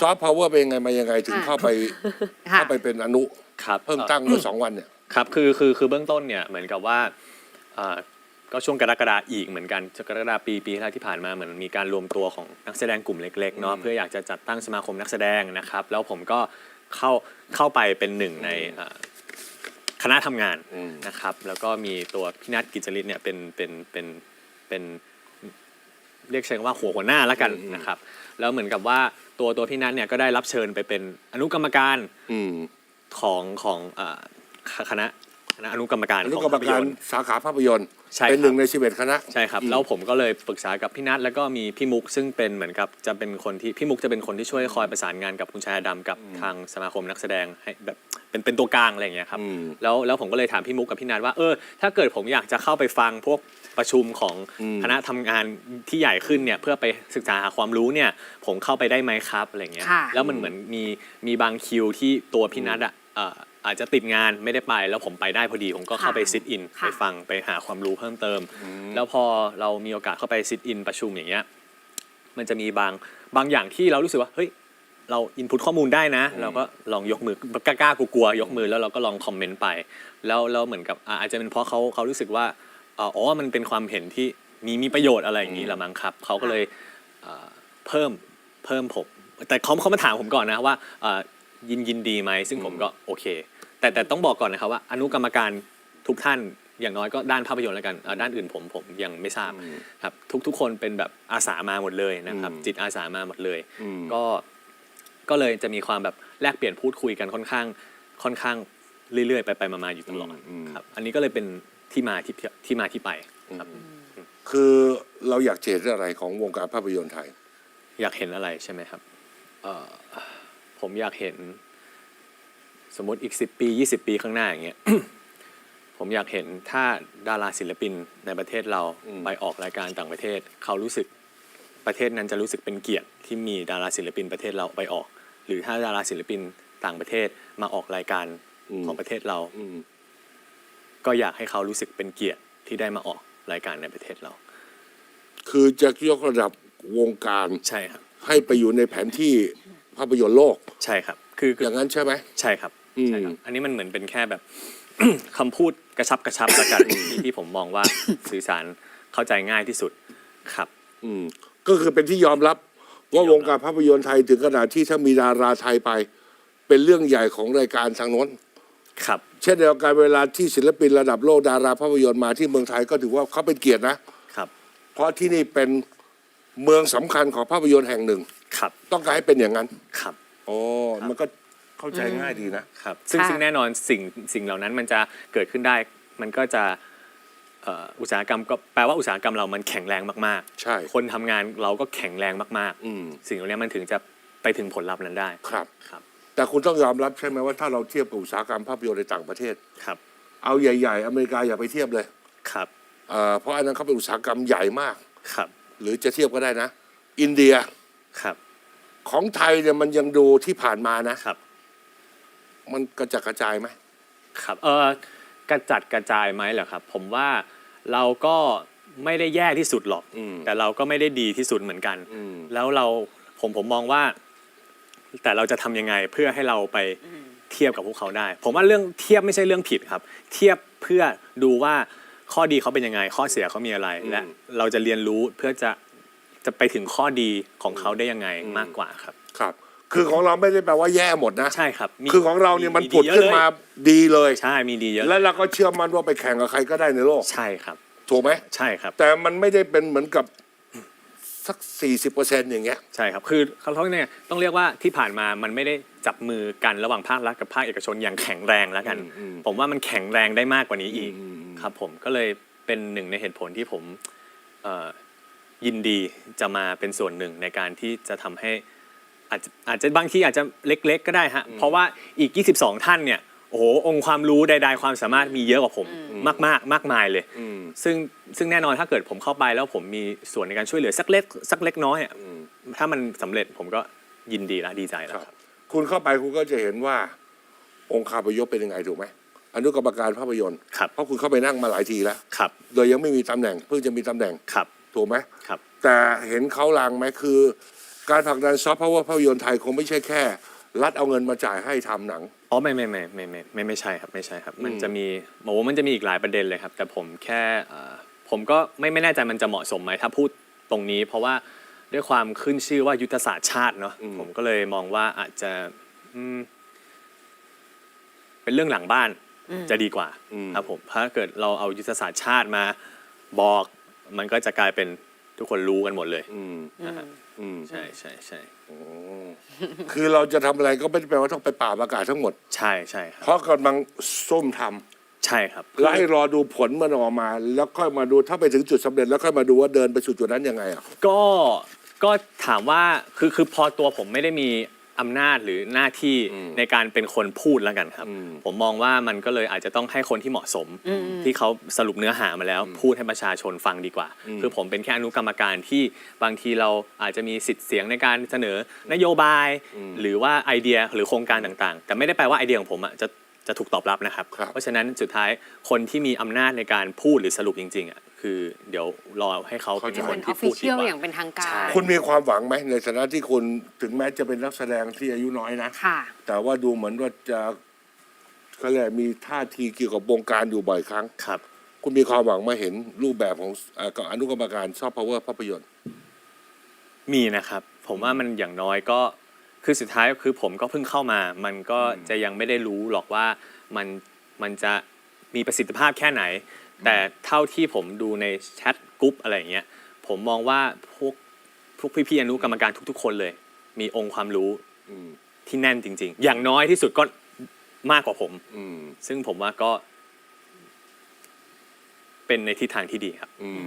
ซอฟต์พาวเวอร์เป็นยังไงมายังไงถึงค่ะเข้าไปค่ะ เข้าไปเป็นอนุครับ เพิ่งตั้งเมื่อสองวันเนี่ย ครับคือคือคือเบื้องต้นเนี่ยเหมือนกับว่าอ่าก็ช่วงกรกฎาอีกเหมือนกันกรกฎาปีปีที่แล้วที่ผ่านมาเหมือนมีการรวมตัวของนักแสดงกลุ่มเล็กๆเนาะอืมเพื่ออยากจะจัดตั้งสมาคมนักแสดงนะครับ แล้วผมก็เข้าเข้าไปเป็นหนึ่งในอ่าคณะทำงานอืม นะครับ แล้วก็มีตัวพี่นัทกิจจริตเนี่ยเป็นเป็นเป็นเป็น เรียกเชิงว่าหัวหัวหน้าแล้วกันนะครับ แล้วเหมือนกับว่าตัวตัวพี่นัทเนี่ยก็ได้รับเชิญไปเป็นอนุกรรมการอืมของของอ่าคณะคณะอนุกรรมการอนุของกรรมภาพกายรนตร์สาขาภาพยนตร์ ใช่เป็นครับหนึ่งในสิบเอ็ดคณะ ใช่ครับอืมแล้วผมก็เลยปรึกษากับพี่นัทแล้วก็มีพี่มุกซึ่งเป็นเหมือนกับจะเป็นคนที่พี่มุกจะเป็นคนที่ช่วยคอยประสานงานกับคุณชายดำกับทางสมาคมนักแสดงให้แบบ เป็นเป็นตัวกลางอะไรอย่างเงี้ยครับอืม แล้วแล้วผมก็เลยถามพี่มุกกับพี่นัทว่าเออถ้าเกิดผมอยากจะเข้าไปฟังพวกประชุมของอืม คณะทำงานที่ใหญ่ขึ้นเนี่ยเพื่อไปศึกษาหาความรู้เนี่ยผมเข้าไปได้ไหมครับอะไรเงี้ยค่ะ แล้วมันเหมือนมีมีบางคิวที่ตัวพี่นัทอะเอ่ออาจจะติดงานไม่ได้ไป แล้วผมไปได้พอดีผมก็เข้าไปซิทอินค่ะไปฟังไปหาความรู้เพิ่มเติม แล้วพอเรามีโอกาสเข้าไปซิทอินประชุมอย่างเงี้ย มันจะมีบางบางอย่างที่เรารู้สึกว่าเฮ้ย เราอินพุตข้อมูลได้นะ เราก็ลองยกมือกล้าๆกลัวๆยกมือแล้วเราก็ลองคอมเมนต์ไป แล้วแล้วเหมือนกับอ่าอาจจะเป็นเพราะเขาเขารู้สึกว่าอ่าอ๋อมันเป็นความเห็นที่มีมีประโยชน์อะไรอย่างนี้ละมั้งครับเขาก็เลยอ่าเพิ่มเพิ่มผมแต่เขาเขามาถามผมก่อนนะว่าอ่ายินยินดีไหมซึ่งผมก็โอเค แต่แต่ต้องบอกก่อนนะครับว่า อนุกรรมการทุกท่านอย่างน้อยก็ด้านภาพยนตร์แล้วกันอ่าด้านอื่นผมผมยังไม่ทราบครับทุกทุกคนเป็นแบบอาสามาหมดเลยนะครับอืมจิตอาสามาหมดเลยอืมก็ ก็เลยจะมีความแบบแลกเปลี่ยนพูดคุยกันค่อนข้างค่อนข้างเรื่อยๆ ไปไปมาๆอยู่ตลอดอืม ครับอันนี้ก็เลยเป็นที่มาที่ที่มาที่ไปครับ คือเราอยากเจนอะไรของวงการภาพยนตร์ไทย อยากเห็นอะไรใช่ไหมครับเอ่อผมอยากเห็น สมมติอีกสิปียี่สิบปีข้างหน้าอย่างเงี้ย ผมอยากเห็นถ้าดาราศิลปินในประเทศเราอืม ไปออกรายการต่างประเทศ เขารู้สึก ประเทศนั้นจะรู้สึกเป็นเกียรติที่มีดาราศิลปินประเทศเราไปออก หรือถ้าดาราศิลปินต่างประเทศมาออกรายการของประเทศเรา อืม ก็อยากให้เขารู้สึกเป็นเกียรติที่ได้มาออกรายการในประเทศเรา คือจะยกระดับวงการใช่ครับ ให้ไปอยู่ในแผนที่ภาพยนตร์โลก ใช่ครับ คือคือ อย่างนั้นใช่ไหม ใช่ครับอืม ใช่ครับ อันนี้มันเหมือนเป็นแค่แบบ คำพูดกระชับกระชับแล้วกันที่ที่ผมมองว่า สื่อสารเข้าใจง่ายที่สุดครับ อืม ก็คือเป็นที่ยอมรับว่าวงการภาพยนตร์ไทยถึงขนาดที่ถ้ามีดาราไทยไป เป็นเรื่องใหญ่ของรายการทางโน้น ครับ เช่นเดียวกันเวลาที่ศิลปินระดับโลกดาราภาพยนตร์มาที่เมืองไทยก็ถือว่าเขาเป็นเกียรตินะครับ เพราะที่นี่เป็นเมืองสำคัญของภาพยนตร์แห่งหนึ่ง ครับ ต้องการให้เป็นอย่างนั้นครับ โอ้มันก็เข้าใจง่ายดีนะ ครับซึ่งค่ะ ซึ่งแน่นอนสิ่งสิ่งเหล่านั้นมันจะเกิดขึ้นได้ มันก็จะ เอ่ออุตสาหกรรมก็แปลว่าอุตสาหกรรมเรามันแข็งแรงมากใช่ๆคนทำงานเราก็แข็งแรงมากอืม ๆ สิ่งเหล่านี้มันถึงจะไปถึงผลลัพธ์นั้นได้ ครับ ครับ แต่คุณต้องยอมรับใช่ไหมว่าถ้าเราเทียบกับอุตสาหกรรมภาพยนตร์ในต่างประเทศ ครับ เอาใหญ่ ๆ อเมริกาอย่าไปเทียบเลยครับ เอ่อเพราะอันนั้นเขาเป็นอุตสาหกรรมใหญ่มาก ครับ หรือจะเทียบก็ได้นะ อินเดียครับ ของไทยเนี่ยมันยังดูที่ผ่านมานะ ครับ มันกระจัดกระจายไหม ครับ เออ กระจัดกระจายไหมเหรอครับ ผมว่าเราก็ไม่ได้แย่ที่สุดหรอก อืม แต่เราก็ไม่ได้ดีที่สุดเหมือนกัน อืม แล้วเราผมผมมองว่า แต่เราจะทำยังไงเพื่อให้เราไปเทียบกับพวกเขาได้ ผมว่าเรื่องเทียบไม่ใช่เรื่องผิดครับ เทียบเพื่อดูว่าข้อดีเขาเป็นยังไง ข้อเสียเขามีอะไร และเราจะเรียนรู้เพื่อจะจะไปถึงข้อดีของเขาได้ยังไงมากกว่าครับ ครับ คือของเราไม่ได้แปลว่าแย่หมดนะ ใช่ครับมีคือของเราเนี่ยมันดีผุดขึ้นมาเยอะเลยดีเลย ใช่มีดีเยอะแล้วเราก็เชื่อมั่นว่าไปแข่งกับใครก็ได้ในโลก ใช่ครับ ถูกไหมใช่ครับ แต่มันไม่ได้เป็นเหมือนกับสักสี่สิบเปอร์เซ็นต์อย่างเงี้ย ใช่ครับ คือเขาเขาเนี่ยต้องเรียกว่าที่ผ่านมามันไม่ได้จับมือกันระหว่างภาครัฐกับภาคเอกชนอย่างแข็งแรงแล้วกันอืมอืมผมว่ามันแข็งแรงได้มากกว่านี้อีกอืมอืมครับผมก็เลยเป็นหนึ่งในเหตุผลที่ผมเอ่อยินดีจะมาเป็นส่วนหนึ่งในการที่จะทำให้ อาจจะอาจจะบางทีอาจจะเล็กๆ ก็ได้ฮะ เพราะว่าอีก 22 ท่านเนี่ย โอ้โห องค์ความรู้ใดๆความสามารถมีเยอะกว่าผมมากๆมากมายเลยอืมซึ่งซึ่งแน่นอนถ้าเกิดผมเข้าไปแล้วผมมีส่วนในการช่วยเหลือสักเล็กสักเล็กน้อยอะอืมถ้ามันสำเร็จผมก็ยินดีและดีใจแล้วครับครับ คุณเข้าไปคุณก็จะเห็นว่า องค์คาพยพเป็นยังไงถูกไหมอนุกรรมการภาพยนตร์ครับ เพราะคุณเข้าไปนั่งมาหลายทีแล้ว ครับ โดยยังไม่มีตำแหน่งเพิ่งจะมีตำแหน่งครับ ถูกไหมครับ แต่เห็นเขาลางไหมคือ การผลักดันซอฟต์พาวเวอร์ภาพยนตร์ไทยคงไม่ใช่แค่ รัฐเอาเงินมาจ่ายให้ทำหนัง อ๋อไม่ไม่ไม่ไม่ไม่ไม่ไม่ใช่ครับไม่ใช่ครับ มันอืมจะมีโอ้มันจะมีอีกหลายประเด็นเลยครับ แต่ผมแค่เอ่อผมก็ไม่ไม่แน่ใจมันจะเหมาะสมไหมถ้าพูดตรงนี้ เพราะว่าด้วยความขึ้นชื่อว่ายุทธศาสตร์ชาติเนาะผมก็เลยมองว่าอาจจะอืมเป็นเรื่องหลังบ้านจะดีกว่าครับผมถ้าเกิดเราเอายุทธศาสตร์ชาติมาบอก มันก็จะกลายเป็น ทุกคนรู้กันหมดเลยอืมนะฮะอืมใช่ใช่ใช่คือเราจะทำอะไรก็ไม่ได้แปลว่าต้องไปป่าบอากาศทั้งหมด ใช่ใช่คเพรับ ราะกำลังส้มทำใช่ครับแล้วให้รอดูผลมันออกมา แล้วค่อยมาดูถ้าไปถึงจุดสำเร็จแล้วค่อยมาดูว่าเดินไปสู่จุดนั้นยังไงอะก็ก็ถามว่าคือคือพอตัวผมไม่ได้มี อำนาจหรือหน้าที่ในการเป็นคนพูดแล้วกันครับอืมผมมองว่ามันก็เลยอาจจะต้องให้คนที่เหมาะสม ที่เขาสรุปเนื้อหามาแล้ว พูดให้ประชาชนฟังดีกว่า คือผมเป็นแค่อนุกรรมการที่บางทีเราอาจจะมีสิทธิ์เสียงในการเสนอนโยบาย หรือว่าไอเดียหรือโครงการต่างๆ แต่ไม่ได้แปลว่าไอเดียของผมอะจะจะถูกตอบรับนะครับครับ เพราะฉะนั้นสุดท้ายคนที่มีอำนาจในการพูดหรือสรุปจริงๆอะ คือเดี๋ยวรอให้เขาเป็นเข้าใจคนเป็นอที่อฟพูฟิดดีเชียลกว่า อย่างเป็นทางการใช่คุณมีความหวังไหมในฐานะที่คุณถึงแม้จะเป็นนักแสดงที่อายุน้อยนะ ค่ะ แต่ว่าดูเหมือนว่าจะเขาเรียกมีท่าทีเกี่ยวกับวงการอยู่บ่อยครั้ง ครับ คุณมีความหวังมาเห็นรูปแบบของเอ่อกับอนุกรรมการซอฟต์พาวเวอร์ภาพยนตร์ มีนะครับ ผมว่ามันอย่างน้อยก็คือสุดท้ายคือผมก็เพิ่งเข้ามา มันก็จะยังไม่ได้รู้หรอกว่ามันมันจะมีประสิทธิภาพแค่ไหน แต่เท่าที่ผมดูในแชทกรุ๊ปอะไรอย่างเงี้ยผมมองว่าพวกพวกพี่ๆอนุกรรมการทุก ๆ คนเลย มีองค์ความรู้อืมที่แน่นจริง ๆ อย่างน้อยที่สุดก็มากกว่าผม อืม ซึ่งผมว่าก็ เป็นในทิศทางที่ดีครับ อืม